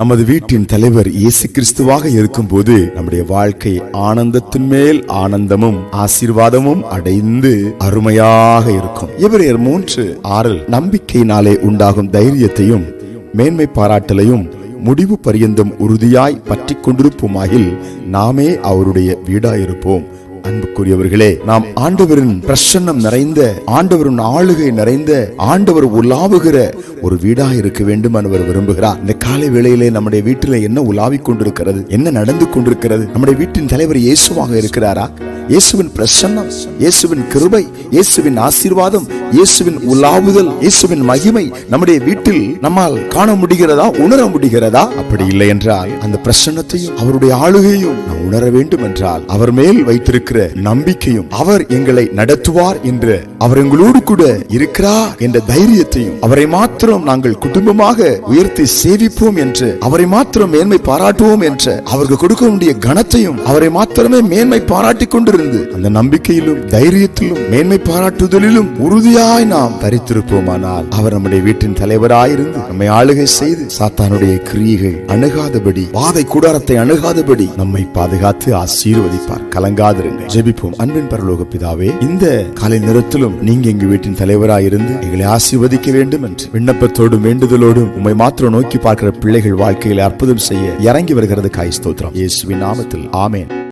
நமது வீட்டின் தலைவர் இயேசு கிறிஸ்துவாக இருக்கும்போது நம்முடைய வாழ்க்கை ஆனந்தத்தின் மேல் ஆனந்தமும் ஆசீர்வாதமும் அடைந்து அருமையாக இருக்கும். எபிரேயர் மூன்று ஆறில் நம்பிக்கையினாலே உண்டாகும் தைரியத்தையும் மேன்மை பாராட்டலையும் முடிவு பரியந்தம் உறுதியாய் பற்றி கொண்டிருப்போமாகில் நாமே அவருடைய வீடாயிருப்போம். அன்புக்குரியவர்களே நாம் ஆண்டவரின் பிரசன்னம் நிறைந்த ஆண்டவரின் ஆளுகை நிறைந்த ஆண்டவர் உலாவுகிற ஒரு வீடா இருக்க வேண்டும் அவர் விரும்புகிறார். இந்த காலை வேளையிலே நம்முடைய வீட்டில் என்ன உலாவிக் கொண்டிருக்கிறது என்ன நடந்து கொண்டிருக்கிறது நம்முடைய வீட்டின் தலைவர் இயேசுவாக இருக்கிறாரா? இயேசுவின் பிரசன்னம் இயேசுவின் கிருபை இயேசுவின் ஆசீர்வாதம் இயேசுவின் உலாவுதல் இயேசுவின் மகிமை நம்முடைய வீட்டில் நம்மால் காண முடிகிறதா உணர முடிகிறதா? அப்படி இல்லை என்றால் அந்த பிரசன்னத்தையும் அவருடைய ஆளுகையும் நாம் உணர வேண்டும் என்றால் அவர் மேல் வைத்திருக்கிற நம்பிக்கையும் அவர் எங்களை நடத்துவார் என்று அவர் எங்களோடு கூட இருக்கிறார் என்ற தைரியத்தையும் அவரை மாத்திரம் நாங்கள் குடும்பமாக உயர்த்தி சேவிப்போம் என்று அவரை மாத்திரம் மேன்மை பாராட்டுவோம் என்று அவருக்கு கொடுக்க வேண்டிய கனத்தையும் அவரை மாத்திரமே மேன்மை பாராட்டிக் இருந்து அந்த நம்பிக்கையிலும் தைரியத்திலும் மேன்மை பாராட்டுதலிலும் உறுதியாய் நாம் தரித்திருப்போமானால் அவர் நம்முடைய வீட்டின் தலைவராயிருந்து நம்மை ஆளுகை செய்து சாத்தானுடைய கிரியைகள் அணுகாதபடி பாதை கூடாரத்தை அணுகாதபடி நம்மை பாதுகாத்து ஆசீர்வதிப்பார். கலங்காதிருங்க ஜெபிப்போம். அன்பின் பரலோக பிதாவே இந்த காலை நேரத்திலும் நீங்க எங்க வீட்டின் தலைவராயிருந்து எங்களை ஆசீர்வதிக்க வேண்டும் என்று விண்ணப்பத்தோடும் வேண்டுதலோடும் உண்மை மாத்திரம் நோக்கி பார்க்கிற பிள்ளைகள் வாழ்க்கையில் அற்புதம் செய்ய இறங்கி வருகிறது காய் ஸ்தோத்திரம். இயேசுவின் நாமத்தில். ஆமேன்.